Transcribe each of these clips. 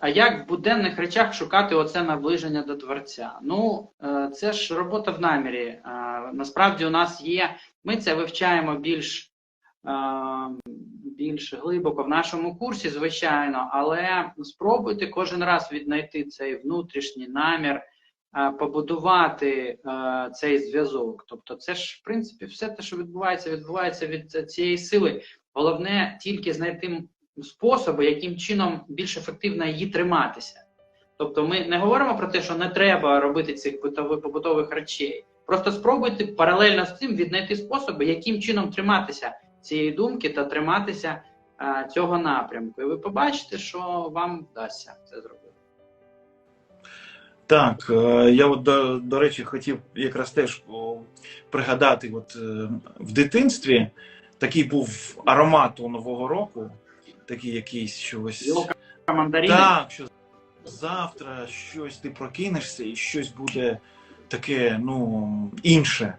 а як в буденних речах шукати оце наближення до Творця? Ну, е, це ж робота в намірі. Е, Насправді у нас є, ми це вивчаємо більш, е, більш глибоко в нашому курсі, звичайно, але спробуйте кожен раз віднайти цей внутрішній намір, побудувати цей зв'язок. Тобто, це ж, в принципі, все те, що відбувається, відбувається від цієї сили. Головне тільки знайти способи, яким чином більш ефективно її триматися. Тобто, ми не говоримо про те, що не треба робити цих побутових речей. Просто спробуйте паралельно з цим віднайти способи, яким чином триматися цієї думки та триматися е, цього напрямку. І ви побачите, що вам вдасться це зробити. Так, е, я от до, до речі хотів якраз теж пригадати, от е, в дитинстві такий був аромат у Нового року, такий якийсь щось. Мандарини. Так, що завтра щось ти прокинешся і щось буде таке, ну, інше.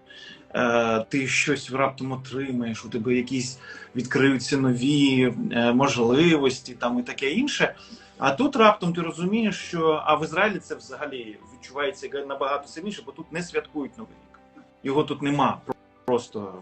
Е, ти щось раптом отримаєш, у тебе якісь відкриються нові е, можливості там і таке інше. А тут раптом ти розумієш, що а в Ізраїлі це взагалі відчувається набагато сильніше, бо тут не святкують Новий рік. Його тут нема. Просто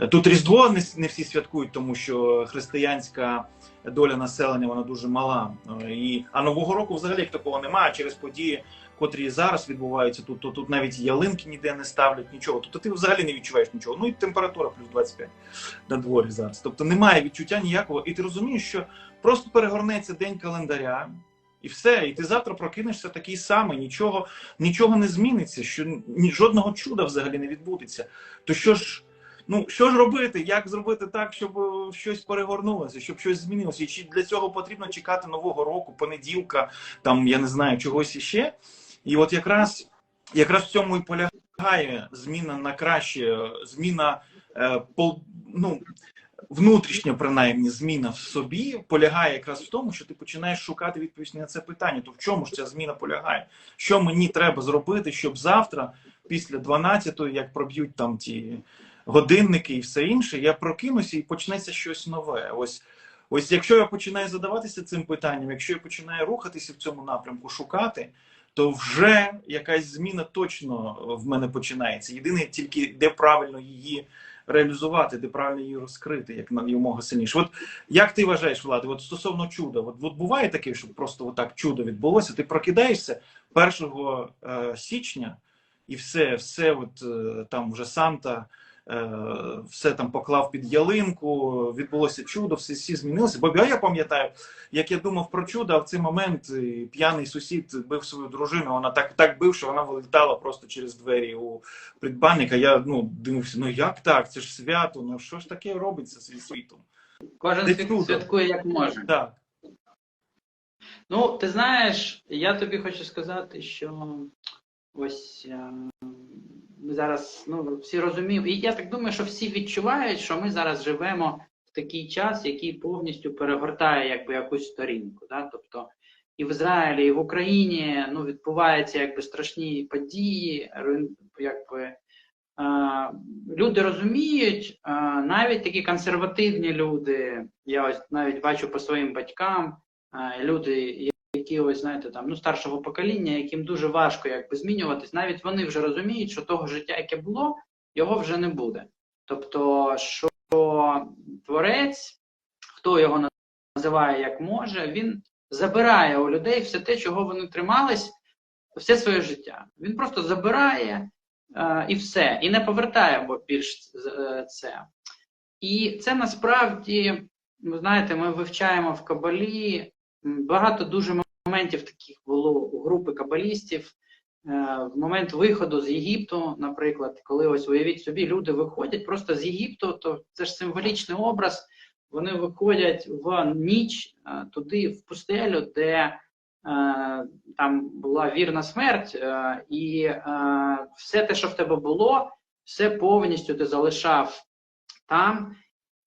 е, тут Різдво не, всі святкують, тому що християнська доля населення вона дуже мала. Е, І, а Нового року взагалі як такого немає. Через події, котрі зараз відбуваються, тут, то, тут навіть ялинки ніде не ставлять нічого. Тобто ти взагалі не відчуваєш нічого. Ну і температура плюс 25 на дворі зараз. Тобто немає відчуття ніякого. І ти розумієш, що просто перегорнеться день календаря. І все, і ти завтра прокинешся такий самий, нічого, нічого не зміниться, що ні жодного чуда взагалі не відбудеться. То що ж, ну що ж робити? Як зробити так, щоб е, щось перегорнулося, щоб щось змінилося? І чи для цього потрібно чекати нового року, понеділка, там я не знаю, чогось іще? І от якраз якраз в цьому і полягає зміна на краще, зміна е, пол, ну, внутрішня, принаймні, зміна в собі полягає якраз в тому, що ти починаєш шукати відповідь на це питання. То в чому ж ця зміна полягає? Що мені треба зробити, щоб завтра, після 12-ї, як проб'ють там ті годинники і все інше, я прокинуся і почнеться щось нове. Ось. Ось якщо я починаю задаватися цим питанням, якщо я починаю рухатися в цьому напрямку, шукати, то вже якась зміна точно в мене починається. Єдине тільки де правильно її реалізувати, де правильно її розкрити, як на якомога сильніше. От як ти вважаєш, Влади, от стосовно чуда, от, от буває таке, щоб просто отак чудо відбулося, ти прокидаєшся 1 е, січня, і все, все, от е, там вже Санта. Е, Все там поклав під ялинку, відбулося чудо, всі, всі змінилися. Бо я пам'ятаю, як я думав про чудо, а в цей момент е, п'яний сусід бив свою дружину. Вона так так бив, що вона вилітала просто через двері у придбанника. Я ну дивився, ну як так? Це ж свято. Ну що ж таке робиться зі світом? Кожен свят- святкує як може. Так. Ну, ти знаєш, я тобі хочу сказати, що ось е, ми зараз ну, всі розуміємо, і я так думаю, що всі відчувають, що ми зараз живемо в такий час, який повністю перегортає якби якусь сторінку. Да? Тобто і в Ізраїлі, і в Україні ну, відбуваються якби страшні події, якби. Люди розуміють, навіть такі консервативні люди, я ось навіть бачу по своїм батькам, люди, які ось знаєте там ну старшого покоління, яким дуже важко якби змінюватись, навіть вони вже розуміють, що того життя, яке було, його вже не буде. Тобто, що творець, хто його називає як може, він забирає у людей все те, чого вони тримались все своє життя. Він просто забирає е, і все, і не повертає бо більш е, це. І це насправді, ви знаєте, ми вивчаємо в Кабалі багато дуже моментів таких було у групи кабалістів. Е, В момент виходу з Єгипту, наприклад, коли ось уявіть собі, люди виходять просто з Єгипту, то це ж символічний образ. Вони виходять в ніч е, туди, в пустелю, де е, там була вірна смерть, і все те, що в тебе було, все повністю ти залишав там,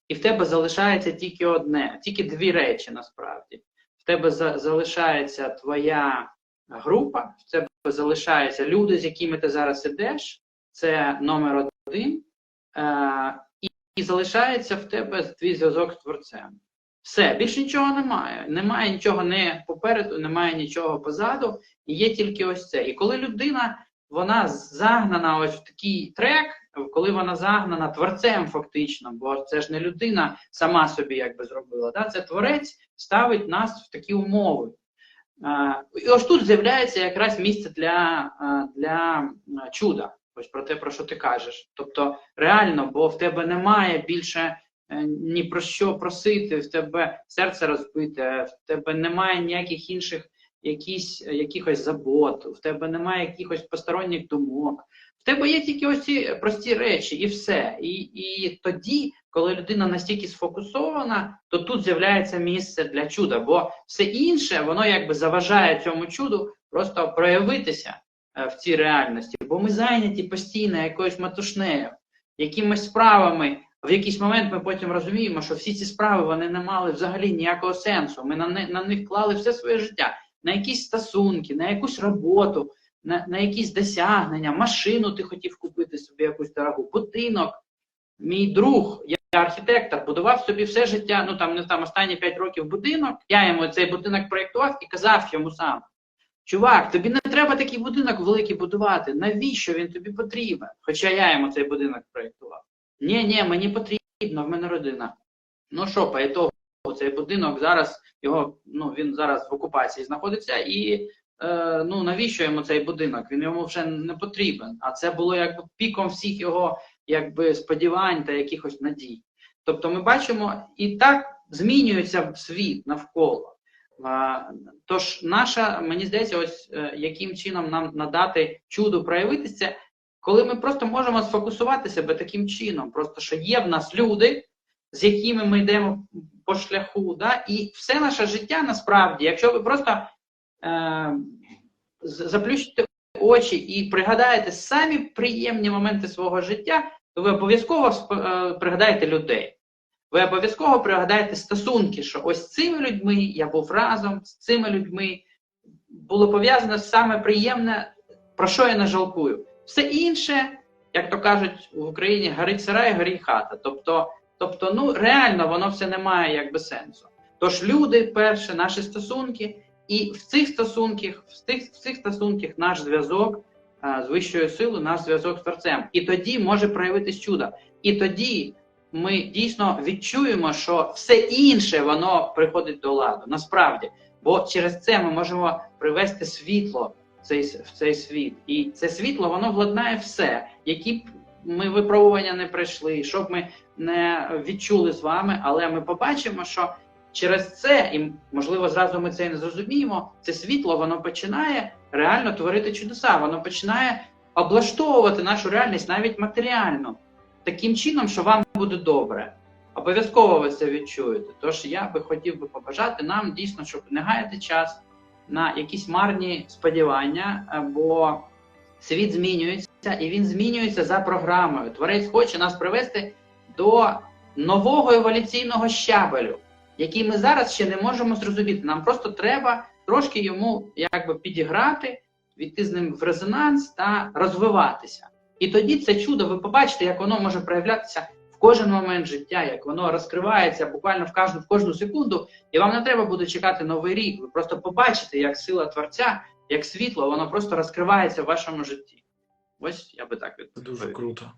і в тебе залишається тільки одне, тільки дві речі насправді. В тебе за- залишається твоя група, в тебе залишаються люди, з якими ти зараз ідеш, це номер один. Е, і, залишається в тебе твій зв'язок з творцем. Все, більше нічого немає. Немає нічого не попереду, немає нічого позаду, є тільки ось це. І коли людина вона загнана ось в такий трек, коли вона загнана творцем, фактично, бо це ж не людина сама собі якби зробила. Да? Це творець ставить нас в такі умови. І ось тут з'являється якраз місце для, для чуда. Ось про те, про що ти кажеш. Тобто, реально, бо в тебе немає більше е, ні про що просити, в тебе серце розбите, в тебе немає ніяких інших якісь, якихось забот, в тебе немає якихось посторонніх думок. В тебе є тільки ось ці прості речі, і все. І, і тоді, коли людина настільки сфокусована, то тут з'являється місце для чуда, бо все інше, воно якби заважає цьому чуду просто проявитися е, в цій реальності. Бо ми зайняті постійно якоюсь матушнею, якимись справами. В якийсь момент ми потім розуміємо, що всі ці справи вони не мали взагалі ніякого сенсу. Ми на, не- на них клали все своє життя, на якісь стосунки, на якусь роботу, на, на якісь досягнення, машину ти хотів купити собі якусь дорогу, будинок. Мій друг, я архітектор, будував собі все життя, ну там не там останні 5 років будинок. Я йому цей будинок проєктував і казав йому сам: Чувак, тобі не треба такий будинок великий будувати. Навіщо він тобі потрібен? Хоча я йому цей будинок проєктував. Ні, ні, мені потрібно, в мене родина. Ну що, по ітогу, цей будинок зараз його, ну він зараз в окупації знаходиться, і е, ну навіщо йому цей будинок? Він йому вже не потрібен. А це було якби піком всіх його якби сподівань та якихось надій. Тобто ми бачимо, і так змінюється світ навколо. Тож, наша, мені здається, ось е, яким чином нам надати чуду проявитися, коли ми просто можемо сфокусувати себе таким чином, просто що є в нас люди, з якими ми йдемо по шляху, да? і все наше життя насправді, якщо ви просто е, заплющите очі і пригадаєте самі приємні моменти свого життя, то ви обов'язково е, пригадаєте людей. Ви обов'язково пригадаєте стосунки, що ось з цими людьми я був разом, з цими людьми було пов'язано саме приємне, про що я не жалкую. Все інше, як то кажуть в Україні, горить сарай, горить хата. Тобто, тобто, ну реально воно все не має якби сенсу. Тож люди, перше, наші стосунки, і в цих стосунках, в цих, в цих стосунках наш зв'язок а, з вищою силою, наш зв'язок з творцем. І тоді може проявитись чудо. І тоді ми дійсно відчуємо, що все інше воно приходить до ладу. Насправді, бо через це ми можемо привести світло в цей, в цей світ. І це світло воно владнає все, які б ми випробування не пройшли, що б ми не відчули з вами, але ми побачимо, що через це, і можливо зразу ми це і не зрозуміємо, це світло воно починає реально творити чудеса, воно починає облаштовувати нашу реальність навіть матеріально таким чином, що вам буде добре. Обов'язково ви це відчуєте. Тож я би хотів би побажати нам дійсно, щоб не гаяти час на якісь марні сподівання, бо світ змінюється і він змінюється за програмою. Творець хоче нас привести до нового еволюційного щабелю, який ми зараз ще не можемо зрозуміти. Нам просто треба трошки йому якби підіграти, війти з ним в резонанс та розвиватися. І тоді це чудо, ви побачите, як воно може проявлятися в кожен момент життя, як воно розкривається буквально в кожну, в кожну секунду, і вам не треба буде чекати новий рік. Ви просто побачите, як сила творця, як світло, воно просто розкривається в вашому житті. Ось я би так відповів. дуже круто.